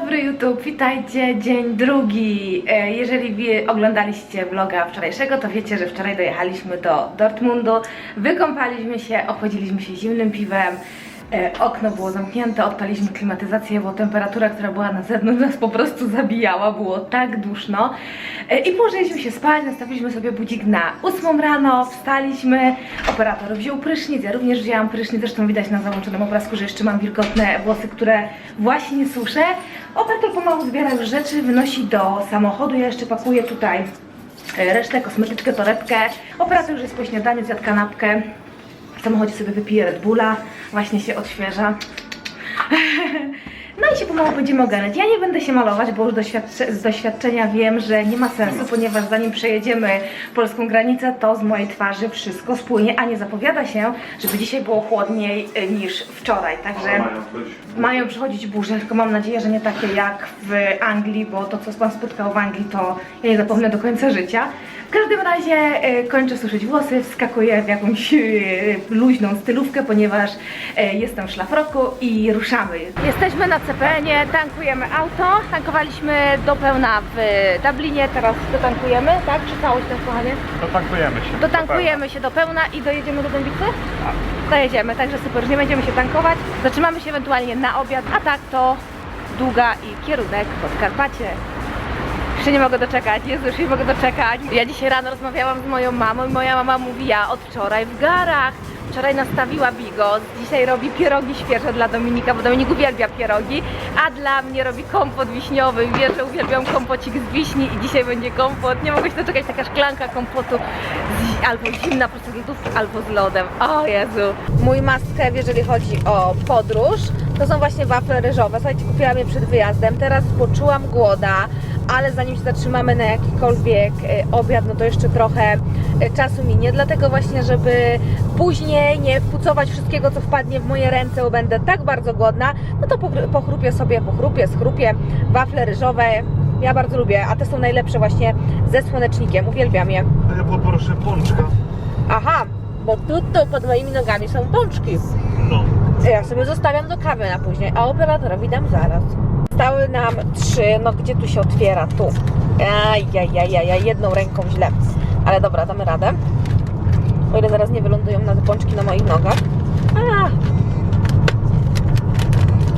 dobry YouTube, witajcie, dzień drugi. E, Jeżeli oglądaliście vloga wczorajszego, to wiecie, że wczoraj dojechaliśmy do Dortmundu, wykąpaliśmy się, ochłodziliśmy się zimnym piwem, e, okno było zamknięte, odpaliśmy klimatyzację, bo temperatura, która była na zewnątrz nas po prostu zabijała, było tak duszno. E, I położyliśmy się spać, nastawiliśmy sobie budzik na 8 rano, wstaliśmy, operator wziął prysznic, ja również wzięłam prysznic, zresztą widać na załączonym obrazku, że jeszcze mam wilgotne włosy, które właśnie suszę. Operator pomału zbiera już rzeczy, wynosi do samochodu, ja jeszcze pakuję tutaj e, resztę, kosmetyczkę, torebkę. Operator już jest po śniadaniu, zjadł kanapkę. W samochodzie sobie wypije Red Bulla, właśnie się odświeża. No i się pomału będziemy ogarniać. Ja nie będę się malować, bo już doświadcze, z doświadczenia wiem, że nie ma sensu, ponieważ zanim przejedziemy polską granicę, to z mojej twarzy wszystko spłynie, a nie zapowiada się, żeby dzisiaj było chłodniej y, niż wczoraj. Także mają przychodzić burze, tylko mam nadzieję, że nie takie jak w Anglii, bo to co Pan spotkał w Anglii, to ja nie zapomnę do końca życia. W każdym razie y, kończę suszyć włosy, wskakuję w jakąś y, luźną stylówkę, ponieważ y, jestem w szlafroku i ruszamy. Jesteśmy na CPN-ie, tankujemy auto. Tankowaliśmy do pełna w Dublinie, teraz dotankujemy, tak? Czy całość tak kochanie? Dotankujemy się. Dotankujemy się do pełna i dojedziemy do Dębicy? Dojedziemy, także super, że nie będziemy się tankować. Zatrzymamy się ewentualnie na obiad, a tak to długa i kierunek Podkarpacie. Jeszcze nie mogę doczekać, Jezu, już nie mogę doczekać. Ja dzisiaj rano rozmawiałam z moją mamą i moja mama mówi, ja od wczoraj w garach. Wczoraj nastawiła bigos, dzisiaj robi pierogi świeże dla Dominika, bo Dominik uwielbia pierogi, a dla mnie robi kompot wiśniowy. Wiesz, że uwielbiam kompocik z wiśni i dzisiaj będzie kompot. Nie mogę się doczekać, taka szklanka kompotu z, albo zimna prosto z albo z lodem. O Jezu. Mój must jeżeli chodzi o podróż, to są właśnie wafle ryżowe. Słuchajcie, kupiłam je przed wyjazdem, teraz poczułam głoda, ale zanim się zatrzymamy na jakikolwiek e, obiad, no to jeszcze trochę e, czasu minie, dlatego właśnie, żeby później nie wpucować wszystkiego, co wpadnie w moje ręce, bo będę tak bardzo głodna, no to pochrupię sobie, pochrupię, schrupię wafle ryżowe. Ja bardzo lubię, a te są najlepsze właśnie ze słonecznikiem, uwielbiam je. Ja poproszę pączka. Aha, bo tutaj pod moimi nogami są pączki. No. Ja sobie zostawiam do kawy na później, a operatorowi dam zaraz. Stały nam trzy, no gdzie tu się otwiera? Tu. Ajajajaj, jedną ręką źle. Ale dobra, damy radę. O ile zaraz nie wylądują na te pączki na moich nogach. A.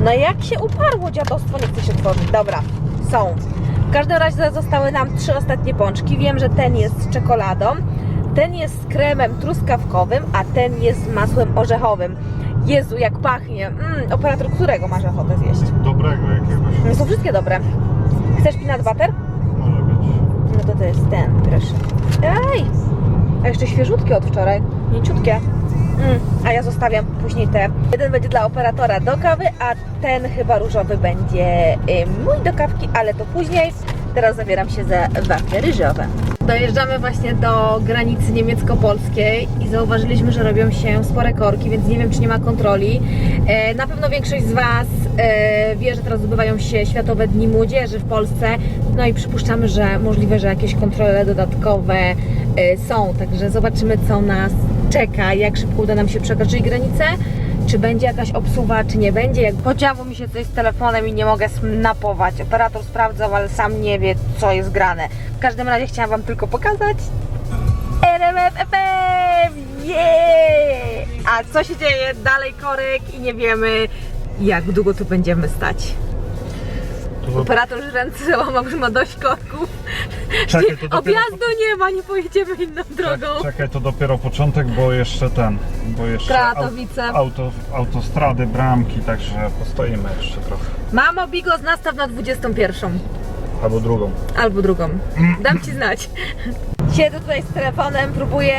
No jak się uparło dziadostwo, nie chce się otworzyć. Dobra, są. W każdym razie zostały nam trzy ostatnie pączki. Wiem, że ten jest z czekoladą, ten jest z kremem truskawkowym, a ten jest z masłem orzechowym. Jezu, jak pachnie. Mm, operator, którego masz ochotę zjeść? Dobrego jakiegoś. No są wszystkie dobre. Chcesz peanut butter? Może być. No to to jest ten, proszę. Ej! A jeszcze świeżutkie od wczoraj. Mięciutkie. Mm, a ja zostawiam później te. Jeden będzie dla operatora do kawy, a ten chyba różowy będzie y, mój do kawki, ale to później. Teraz zabieram się za wafle ryżowe. Dojeżdżamy właśnie do granicy niemiecko-polskiej i zauważyliśmy, że robią się spore korki, więc nie wiem, czy nie ma kontroli. E, na pewno większość z Was e, wie, że teraz odbywają się Światowe Dni Młodzieży w Polsce, no i przypuszczamy, że możliwe, że jakieś kontrole dodatkowe e, są, także zobaczymy, co nas czeka, jak szybko uda nam się przekroczyć granicę. Czy będzie jakaś obsuwa, czy nie będzie? Jak podziało mi się coś z telefonem i nie mogę snapować. Operator sprawdzał, ale sam nie wie, co jest grane. W każdym razie chciałam Wam tylko pokazać RMF FM! Yeah! A co się dzieje? Dalej korek i nie wiemy, jak długo tu będziemy stać. To, Operator już ręce załamał, że ma dość korków. czekaj, to dopiero, Objazdu nie ma, nie pojedziemy inną drogą. czekaj, to dopiero początek, bo jeszcze ten, bo jeszcze Kratowice. au- auto, autostrady, bramki, także postoimy jeszcze trochę. Mamo, Bigos, nastaw na 21. Albo drugą. Albo drugą. Dam ci znać. Siedzę tutaj z telefonem, próbuję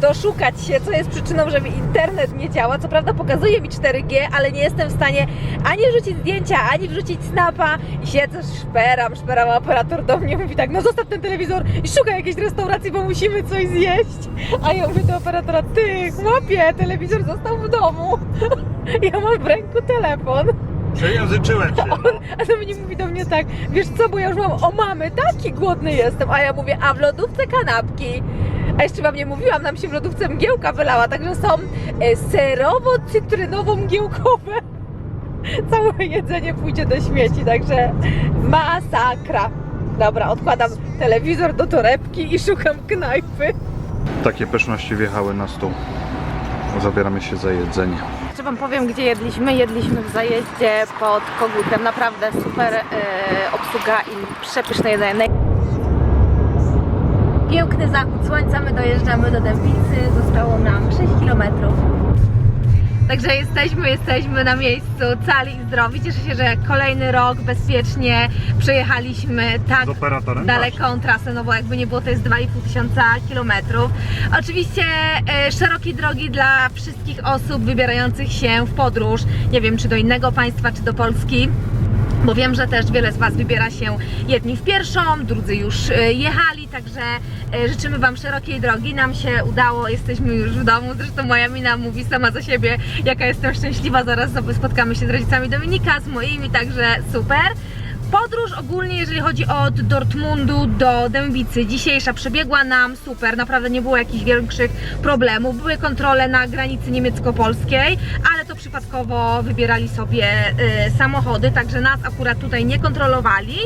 doszukać się, co jest przyczyną, że mi internet nie działa. Co prawda pokazuje mi 4G, ale nie jestem w stanie ani wrzucić zdjęcia, ani wrzucić snapa. I siedzę, szperam, szperam, operator do mnie mówi tak, no zostaw ten telewizor i szukaj jakiejś restauracji, bo musimy coś zjeść. A ja mówię do operatora, ty chłopie, telewizor został w domu. Ja mam w ręku telefon. Przejęzyczyłem się, no. A to mnie mówi do mnie tak, wiesz co, bo ja już mam o mamy, taki głodny jestem, a ja mówię, a w lodówce kanapki. A jeszcze wam nie mówiłam, nam się w lodówce mgiełka wylała, także są e, serowo-cytrynowo-mgiełkowe. całe jedzenie pójdzie do śmieci, także masakra. Dobra, odkładam telewizor do torebki i szukam knajpy. Takie pyszności wjechały na stół. Zabieramy się za jedzenie. Jeszcze Wam powiem, gdzie jedliśmy. Jedliśmy w zajeździe pod Kogutem. Naprawdę super e, obsługa i przepyszne jedzenie. Piękny zachód słońca, my dojeżdżamy do Dębicy. Zostało nam 6 km. Także jesteśmy, jesteśmy na miejscu cali i zdrowi. Cieszę się, że kolejny rok bezpiecznie przejechaliśmy tak daleką trasę, no bo jakby nie było, to jest 2,5 tysiąca kilometrów. Oczywiście e, szerokie drogi dla wszystkich osób wybierających się w podróż, nie wiem czy do innego państwa, czy do Polski. Bo wiem, że też wiele z Was wybiera się jedni w pierwszą, drudzy już e, jechali, także e, życzymy Wam szerokiej drogi. Nam się udało, jesteśmy już w domu. Zresztą moja mina mówi sama za siebie, jaka jestem szczęśliwa. Zaraz spotkamy się z rodzicami Dominika, z moimi, także super. Podróż ogólnie, jeżeli chodzi od Dortmundu do Dębicy, dzisiejsza przebiegła nam super, naprawdę nie było jakichś większych problemów. Były kontrole na granicy niemiecko-polskiej, ale to przypadkowo wybierali sobie y, samochody, także nas akurat tutaj nie kontrolowali.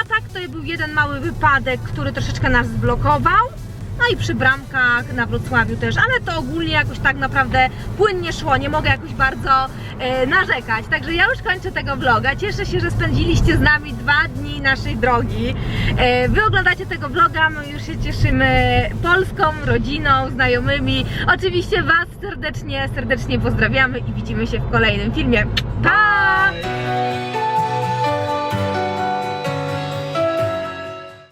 A tak to był jeden mały wypadek, który troszeczkę nas zblokował. No i przy bramkach na Wrocławiu też, ale to ogólnie jakoś tak naprawdę płynnie szło, nie mogę jakoś bardzo e, narzekać. Także ja już kończę tego vloga. Cieszę się, że spędziliście z nami dwa dni naszej drogi. E, wy oglądacie tego vloga, my już się cieszymy Polską, rodziną, znajomymi. Oczywiście Was serdecznie, serdecznie pozdrawiamy i widzimy się w kolejnym filmie. Pa!